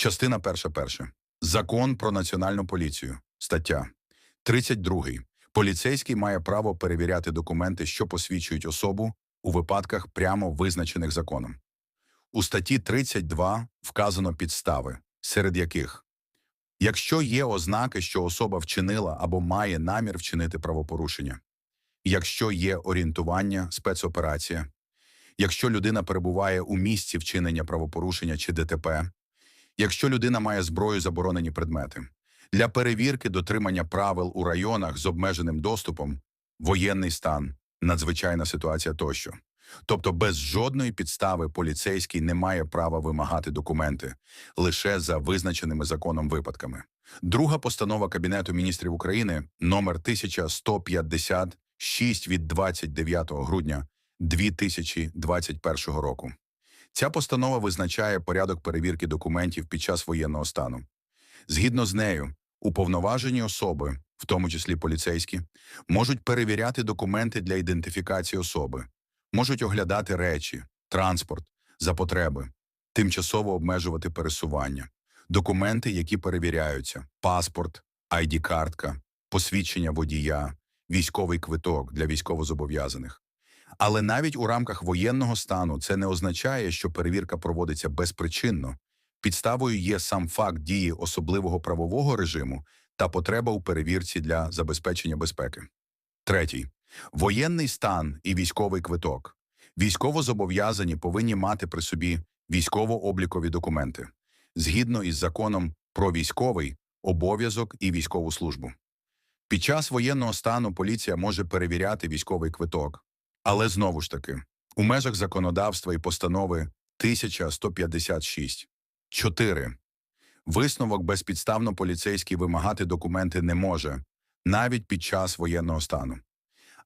Частина перша перша. Закон про національну поліцію. Стаття 32. Поліцейський має право перевіряти документи, що посвідчують особу у випадках прямо визначених законом. У статті 32 вказано підстави, серед яких якщо є ознаки, що особа вчинила або має намір вчинити правопорушення, якщо є орієнтування, спецоперація, якщо людина перебуває у місці вчинення правопорушення чи ДТП, якщо людина має зброю заборонені предмети, для перевірки дотримання правил у районах з обмеженим доступом, воєнний стан, надзвичайна ситуація тощо. Тобто без жодної підстави поліцейський не має права вимагати документи лише за визначеними законом випадками. Друга постанова Кабінету міністрів України номер 1156 від 29 грудня 2021 року. Ця постанова визначає порядок перевірки документів під час воєнного стану. Згідно з нею, уповноважені особи, в тому числі поліцейські, можуть перевіряти документи для ідентифікації особи, можуть оглядати речі, транспорт за потреби, тимчасово обмежувати пересування, документи, які перевіряються, паспорт, ID-картка, посвідчення водія, військовий квиток для військовозобов'язаних. Але навіть у рамках воєнного стану це не означає, що перевірка проводиться безпричинно. Підставою є сам факт дії особливого правового режиму та потреба у перевірці для забезпечення безпеки. Третій. Воєнний стан і військовий квиток. Військовозобов'язані повинні мати при собі військово-облікові документи згідно із законом про військовий обов'язок і військову службу. Під час воєнного стану поліція може перевіряти військовий квиток, але знову ж таки, у межах законодавства і постанови 1156. 4. Висновок безпідставно поліцейський вимагати документи не може, навіть під час воєнного стану.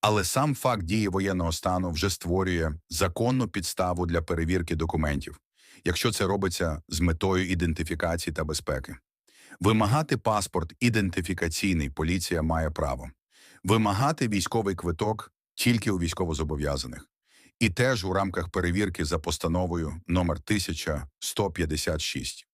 Але сам факт дії воєнного стану вже створює законну підставу для перевірки документів, якщо це робиться з метою ідентифікації та безпеки. Вимагати паспорт ідентифікаційний поліція має право. Вимагати військовий квиток тільки у військовозобов'язаних. І теж у рамках перевірки за постановою номер 1156.